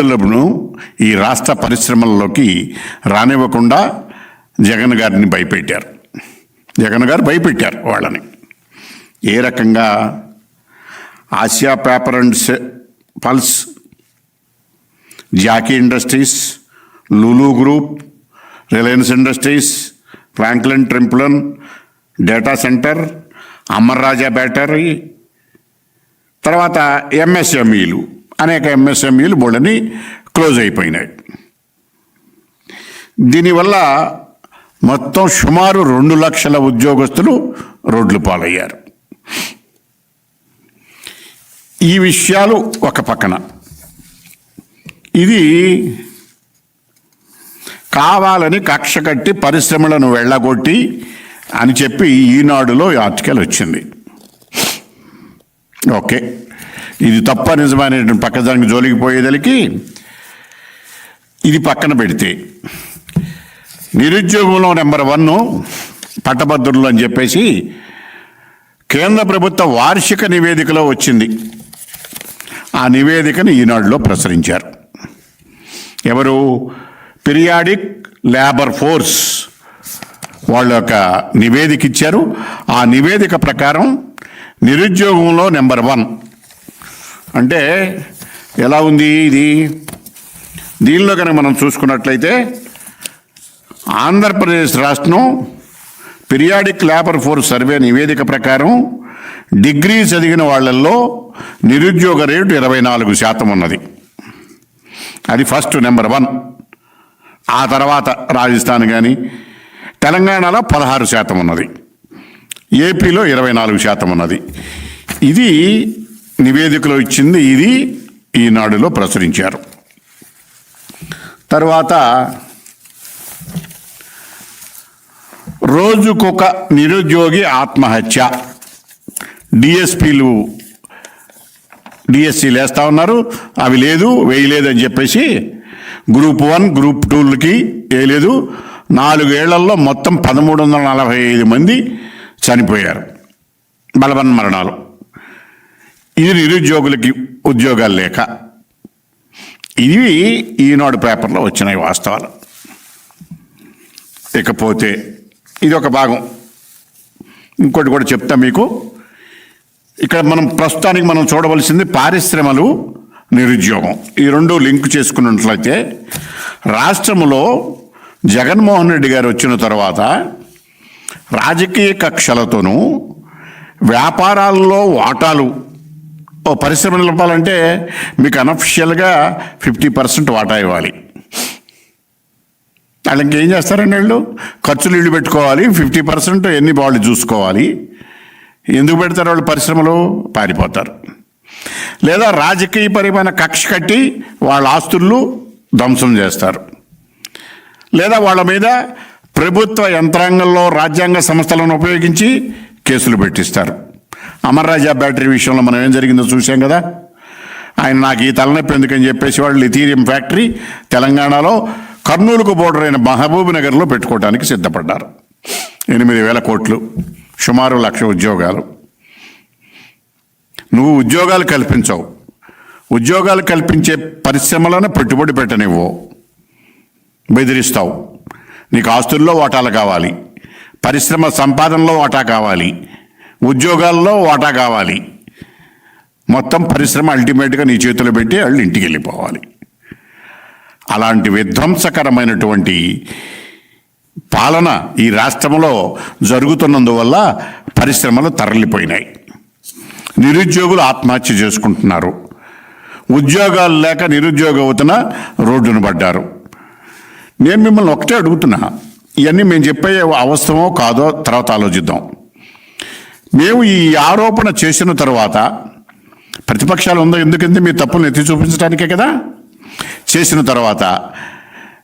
లను ఈ రాష్ట్ర పరిశ్రమల్లోకి రానివ్వకుండా జగన్ గారిని భయపెట్టారు. జగన్ గారు భయపెట్టారు వాళ్ళని. ఏ రకంగా Asia paper and pulps Jockey industries Lulu group Reliance industries Franklin Templeton data center Amar Raja battery తర్వాత ఎంఎస్ఎంఈలు అనేక ఎంఎస్ఎంఈలు బోళ్ళని క్లోజ్ అయిపోయినాయి. దీనివల్ల మొత్తం సుమారు రెండు లక్షల ఉద్యోగస్తులు రోడ్లు పాలయ్యారు. ఈ విషయాలు ఒక పక్కన. ఇది కావాలని కక్ష కట్టి పరిశ్రమలను వెళ్ళగొట్టి అని చెప్పి ఈనాడులో ఈ ఆర్టికల్ వచ్చింది. ఓకే. ఇది తప్ప నిజమైనటువంటి పక్కదానికి జోలికి పోయేదలికి ఇది పక్కన పెడితే. నిరుద్యోగంలో నెంబర్ వన్ పట్టభద్రులు అని చెప్పేసి కేంద్ర ప్రభుత్వ వార్షిక నివేదికలో వచ్చింది. ఆ నివేదికను ఈనాడులో ప్రసరించారు ఎవరు? పిరియాడిక్ లేబర్ ఫోర్స్ వాళ్ళ యొక్క నివేదిక ఇచ్చారు. ఆ నివేదిక ప్రకారం నిరుద్యోగంలో నెంబర్ వన్. అంటే ఎలా ఉంది ఇది? దీనిలో కనుక మనం చూసుకున్నట్లయితే ఆంధ్రప్రదేశ్ రాష్ట్రం పిరియాడిక్ లేబర్ ఫోర్స్ సర్వే నివేదిక ప్రకారం డిగ్రీ చదివిన వాళ్ళల్లో నిరుద్యోగ రేటు ఇరవై నాలుగు శాతం ఉన్నది. అది ఫస్ట్ నెంబర్ వన్. ఆ తర్వాత రాజస్థాన్ కానీ తెలంగాణలో పదహారు శాతం ఉన్నది. ఏపీలో ఇరవై నాలుగు శాతం ఉన్నది. ఇది నివేదికలో ఇచ్చింది ఇది ఈనాడులో ప్రచురించారు. తర్వాత రోజుకొక నిరుద్యోగి ఆత్మహత్య. డిఎస్పీలు డిఎస్సీలు వేస్తూ ఉన్నారు అవి లేదు వేయలేదు అని చెప్పేసి గ్రూప్ వన్ గ్రూప్ టూలకి వేయలేదు నాలుగేళ్ళలో మొత్తం పదమూడు వందల నలభై ఐదు మంది చనిపోయారు. బలవన్ మరణాలు. ఇది నిరుద్యోగులకి ఉద్యోగాలు లేక. ఇవి ఈనాడు పేపర్లో వచ్చినాయి వాస్తవాలు. ఇకపోతే ఇది ఒక భాగం. ఇంకోటి కూడా చెప్తా మీకు. ఇక్కడ మనం ప్రస్తుతానికి మనం చూడవలసింది పారిశ్రమలు నిరుద్యోగం. ఈ రెండు లింక్ చేసుకున్నట్లయితే రాష్ట్రములో జగన్మోహన్ రెడ్డి గారు వచ్చిన తర్వాత రాజకీయ కక్షలతోనూ వ్యాపారాల్లో వాటాలు ఓ పరిశ్రమ నిలపాలంటే మీకు అనఫిషియల్గా ఫిఫ్టీ పర్సెంట్ వాటా ఇవ్వాలి. వాళ్ళు ఇంకేం చేస్తారండి వీళ్ళు? ఖర్చులు ఇల్లు పెట్టుకోవాలి ఫిఫ్టీ పర్సెంట్ ఎన్ని వాళ్ళు చూసుకోవాలి. ఎందుకు పెడతారు వాళ్ళు పరిశ్రమలు? పారిపోతారు. లేదా రాజకీయపరమైన కక్ష కట్టి వాళ్ళ ఆస్తులు ధ్వంసం చేస్తారు. లేదా వాళ్ళ మీద ప్రభుత్వ యంత్రాంగంలో రాజ్యాంగ సంస్థలను ఉపయోగించి కేసులు పెట్టిస్తారు. అమర్రాజా బ్యాటరీ విషయంలో మనం ఏం జరిగిందో చూసాం కదా. ఆయన నాకు ఈ తలనొప్పి ఎందుకని చెప్పేసి వాళ్ళు లిథీరియం ఫ్యాక్టరీ తెలంగాణలో కర్నూలుకు బోర్డర్ అయిన మహబూబ్ నగర్లో పెట్టుకోవడానికి సిద్ధపడ్డారు. ఎనిమిది వేల కోట్లు సుమారు లక్ష ఉద్యోగాలు. నువ్వు ఉద్యోగాలు కల్పించవు. ఉద్యోగాలు కల్పించే పరిశ్రమలను పెట్టుబడి పెట్టనివ్వు. బెదిరిస్తావు. నీకు ఆస్తుల్లో వాటాలు కావాలి. పరిశ్రమ సంపాదనలో వాటా కావాలి. ఉద్యోగాల్లో వాటా కావాలి. మొత్తం పరిశ్రమ అల్టిమేట్గా నీ చేతిలో పెట్టి వాళ్ళు ఇంటికి వెళ్ళిపోవాలి. అలాంటి విధ్వంసకరమైనటువంటి పాలన ఈ రాష్ట్రంలో జరుగుతున్నందువల్ల పరిశ్రమలు తరలిపోయినాయి. నిరుద్యోగులు ఆత్మహత్య చేసుకుంటున్నారు. ఉద్యోగాలు లేక నిరుద్యోగ అవుతున్న రోడ్డును పడ్డారు. నేను మిమ్మల్ని ఒకటే అడుగుతున్నా. ఇవన్నీ మేము చెప్పే అవసరమో కాదో తర్వాత ఆలోచిద్దాం. మేము ఈ ఆరోపణ చేసిన తర్వాత ప్రతిపక్షాలు ఉందో ఎందుకంటే మీ తప్పులను ఎత్తి చూపించడానికే కదా? చేసిన తర్వాత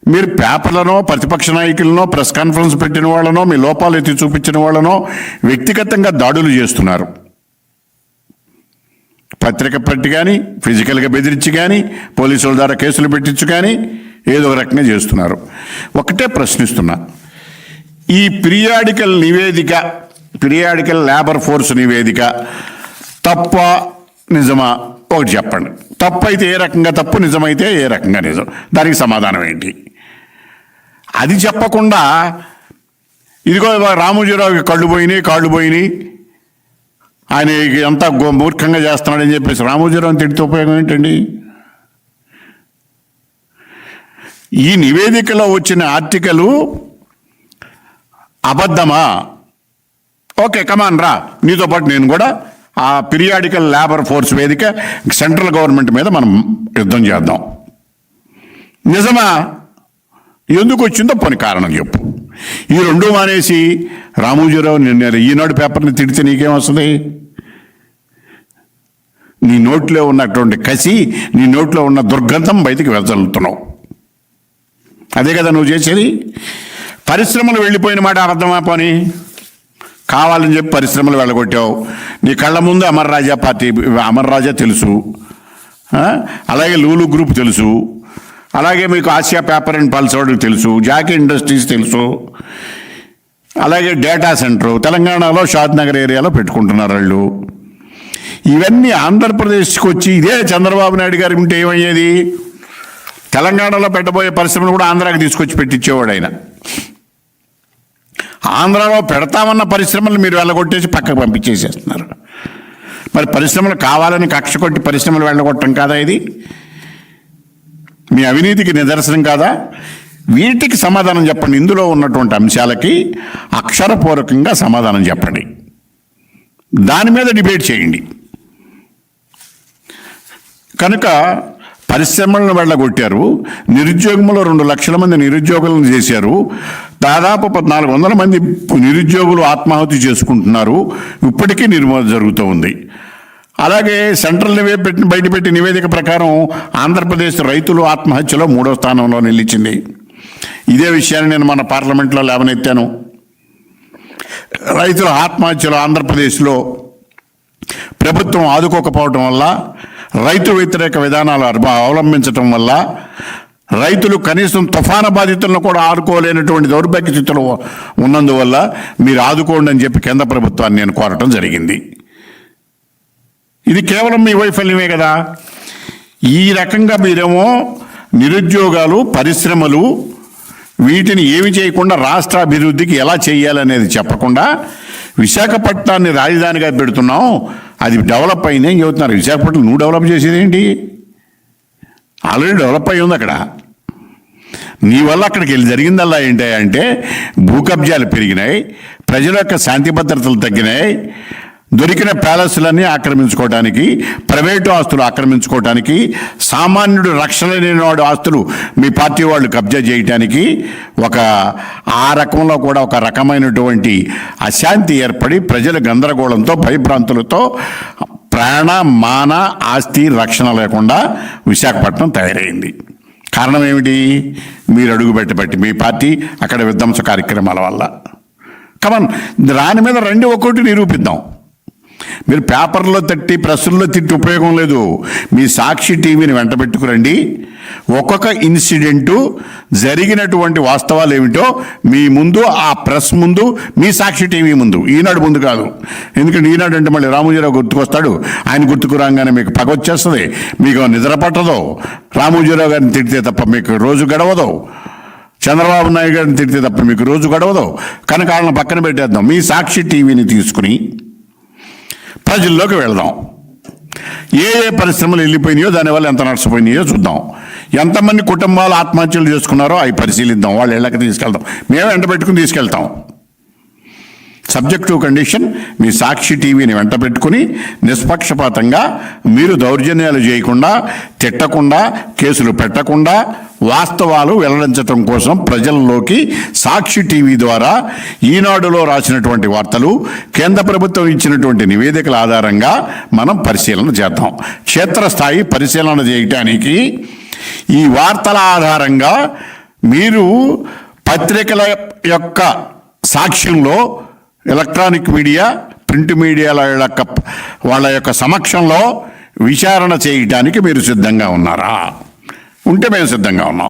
మీరు పేపర్లనో ప్రతిపక్ష నాయకులనో ప్రెస్ కాన్ఫరెన్స్ పెట్టిన వాళ్ళనో మీ లోపాలు ఎత్తి చూపించిన వాళ్ళనో వ్యక్తిగతంగా దాడులు చేస్తున్నారు. పత్రిక పెట్టి కానీ ఫిజికల్గా బెదిరించి కానీ పోలీసుల ద్వారా కేసులు పెట్టించు కానీ ఏదో ఒక రకంగా చేస్తున్నారు. ఒకటే ప్రశ్నిస్తున్నా. ఈ పిరియాడికల్ నివేదిక పిరియాడికల్ లేబర్ ఫోర్స్ నివేదిక తప్ప నిజమా? ఒకటి చెప్పండి. తప్పు అయితే ఏ రకంగా తప్పు నిజమైతే ఏ రకంగా నిజం? దానికి సమాధానం ఏంటి? అది చెప్పకుండా ఇదిగో రామోజీరావుకి కళ్ళు పోయినాయి కాళ్ళు పోయినాయి. ఆయన ఎంత గో- మూర్ఖంగా చేస్తున్నాడని చెప్పేసి రామోజీరావుని తిడితే ఉపయోగం ఏంటండి? ఈ నివేదికలో వచ్చిన ఆర్టికలు అబద్ధమా? ఓకే కమాన్ రా. నీతో పాటు నేను కూడా ఆ పీరియాడికల్ లేబర్ ఫోర్స్ వేదిక సెంట్రల్ గవర్నమెంట్ మీద మనం యుద్ధం చేద్దాం. నిజమా? ఎందుకు వచ్చిందో పని కారణం చెప్పు. ఈ రెండు మానేసి రామోజీరావు నిన్న ఈనాడు పేపర్ని తిడితే నీకేం వస్తుంది నీ నోట్లో ఉన్నటువంటి కసి నీ నోట్లో ఉన్న దుర్గంధం బయటికి వెదజల్లుతున్నావు. అదే కదా నువ్వు చేసేది? పరిశ్రమలు వెళ్ళిపోయిన మాట అబద్ధమా పని? కావాలని చెప్పి పరిశ్రమలు వెళ్ళగొట్టావు. నీ కళ్ళ ముందు అమర్ రాజా పార్టీ అమర్ రాజా తెలుసు. అలాగే లూలు గ్రూప్ తెలుసు. అలాగే మీకు ఆసియా పేపర్ అండ్ పల్స్ వాళ్ళకి తెలుసు. జాకీ ఇండస్ట్రీస్ తెలుసు. అలాగే డేటా సెంటర్. తెలంగాణలో షాద్ నగర్ ఏరియాలో పెట్టుకుంటున్నారు వాళ్ళు. ఇవన్నీ ఆంధ్రప్రదేశ్కి వచ్చి ఇదే చంద్రబాబు నాయుడు గారి ఉంటే ఏమయ్యేది? తెలంగాణలో పెట్టబోయే పరిశ్రమలు కూడా ఆంధ్రాకి తీసుకొచ్చి పెట్టించేవాడు ఆయన. ఆంధ్రాలో పెడతామన్న పరిశ్రమలు మీరు వెళ్ళగొట్టేసి పక్కకు పంపించేసేస్తున్నారు. మరి పరిశ్రమలు కావాలని కక్ష కొట్టి పరిశ్రమలు వెళ్ళగొట్టడం కాదా ఇది? మీ అవినీతికి నిదర్శనం కాదా? వీటికి సమాధానం చెప్పండి. ఇందులో ఉన్నటువంటి అంశాలకి అక్షరపూర్వకంగా సమాధానం చెప్పండి. దాని మీద డిబేట్ చేయండి. కనుక పరిశ్రమలను వెళ్ళగొట్టారు. నిరుద్యోగంలో రెండు లక్షల మంది నిరుద్యోగులను చేశారు. దాదాపు పద్నాలుగు వందల మంది నిరుద్యోగులు ఆత్మాహుతి చేసుకుంటున్నారు. ఇప్పటికీ నిర్మూలన జరుగుతూ ఉంది. అలాగే సెంట్రల్ నివే పెట్టి బయటపెట్టి నివేదిక ప్రకారం ఆంధ్రప్రదేశ్ రైతులు ఆత్మహత్యలో మూడో స్థానంలో నిలిచింది. ఇదే విషయాన్ని నేను మన పార్లమెంట్లో లేవనెత్తాను. రైతుల ఆత్మహత్యలు ఆంధ్రప్రదేశ్లో ప్రభుత్వం ఆదుకోకపోవటం వల్ల రైతు వ్యతిరేక విధానాలు అవలంబించటం వల్ల రైతులు కనీసం తుఫాను బాధితులను కూడా ఆదుకోలేనటువంటి దౌర్భాగ్య స్థితిలో ఉన్నందువల్ల మీరు ఆదుకోండి అని చెప్పి కేంద్ర ప్రభుత్వాన్ని నేను కోరటం జరిగింది. ఇది కేవలం మీ వైఫల్యమే కదా. ఈ రకంగా మీరేమో నిరుద్యోగాలు పరిశ్రమలు వీటిని ఏమి చేయకుండా రాష్ట్ర అభివృద్ధికి ఎలా చేయాలనేది చెప్పకుండా విశాఖపట్నాన్ని రాజధానిగా పెడుతున్నాం. అది డెవలప్ అయింది ఏం చెబుతున్నారు. విశాఖపట్నం నువ్వు డెవలప్ చేసేది ఏంటి? ఆల్రెడీ డెవలప్ అయి ఉంది అక్కడ. నీ వల్ల అక్కడికి వెళ్ళి జరిగిందల్లా ఏంటి అంటే భూకబ్జాలు పెరిగినాయి ప్రజల యొక్క శాంతి భద్రతలు తగ్గినాయి దొరికిన ప్యాలెస్లన్నీ ఆక్రమించుకోవడానికి ప్రైవేటు ఆస్తులు ఆక్రమించుకోవటానికి సామాన్యుడు రక్షణ లేనివాడు ఆస్తులు మీ పార్టీ వాళ్ళు కబ్జా చేయటానికి ఒక ఆ రకంలో కూడా ఒక రకమైనటువంటి అశాంతి ఏర్పడి ప్రజల గందరగోళంతో భయభ్రాంతులతో ప్రాణ మాన ఆస్తి రక్షణ లేకుండా విశాఖపట్నం తయారైంది. కారణం ఏమిటి? మీరు అడుగు పెట్టబట్టి మీ పార్టీ అక్కడ విధ్వంస కార్యక్రమాల వల్ల. కమన్ దాని మీద రెండు ఒక్కోటి నిరూపిద్దాం. మీరు పేపర్లో తట్టి ప్రెస్లో తిట్టి ఉపయోగం లేదు. మీ సాక్షి టీవీని వెంట పెట్టుకురండి. ఒక్కొక్క ఇన్సిడెంటు జరిగినటువంటి వాస్తవాలు ఏమిటో మీ ముందు ఆ ప్రెస్ ముందు మీ సాక్షి టీవీ ముందు. ఈనాడు ముందు కాదు. ఎందుకంటే ఈనాడు అంటే మళ్ళీ రామోజీరావు గుర్తుకొస్తాడు. ఆయన గుర్తుకు రాగానే మీకు పగ వచ్చేస్తుంది. మీకు నిద్ర పట్టదు. రామోజీరావు గారిని తిడితే తప్ప మీకు రోజు గడవదు. చంద్రబాబు నాయుడు గారిని తిడితే తప్ప మీకు రోజు గడవదు. కనుక వాళ్ళని పక్కన పెట్టేద్దాం. మీ సాక్షి టీవీని తీసుకుని ప్రజల్లోకి వెళదాం. ఏ ఏ పరిశ్రమలు వెళ్ళిపోయినాయో దానివల్ల ఎంత నష్టపోయినాయో చూద్దాం. ఎంతమంది కుటుంబాలు ఆత్మహత్యలు చేసుకున్నారో అవి పరిశీలిద్దాం. వాళ్ళు ఇళ్ళకి తీసుకెళ్తాం. మేము ఎండబెట్టుకుని తీసుకెళ్తాం. సబ్జెక్ట్ టు కండిషన్ మీ సాక్షి టీవీని వెంట పెట్టుకుని నిష్పక్షపాతంగా మీరు దౌర్జన్యాలు చేయకుండా తిట్టకుండా కేసులు పెట్టకుండా వాస్తవాలు వెల్లడించటం కోసం ప్రజల్లోకి సాక్షి టీవీ ద్వారా ఈనాడులో రాసినటువంటి వార్తలు కేంద్ర ప్రభుత్వం ఇచ్చినటువంటి నివేదికల ఆధారంగా మనం పరిశీలన చేద్దాం. క్షేత్రస్థాయి పరిశీలన చేయటానికి ఈ వార్తల ఆధారంగా మీరు పత్రికల యొక్క సాక్ష్యంలో ఎలక్ట్రానిక్ మీడియా ప్రింట్ మీడియాల యొక్క వాళ్ళ యొక్క సమక్షంలో విచారణ చేయటానికి మీరు సిద్ధంగా ఉన్నారా? ఉంటే మేము సిద్ధంగా ఉన్నాం.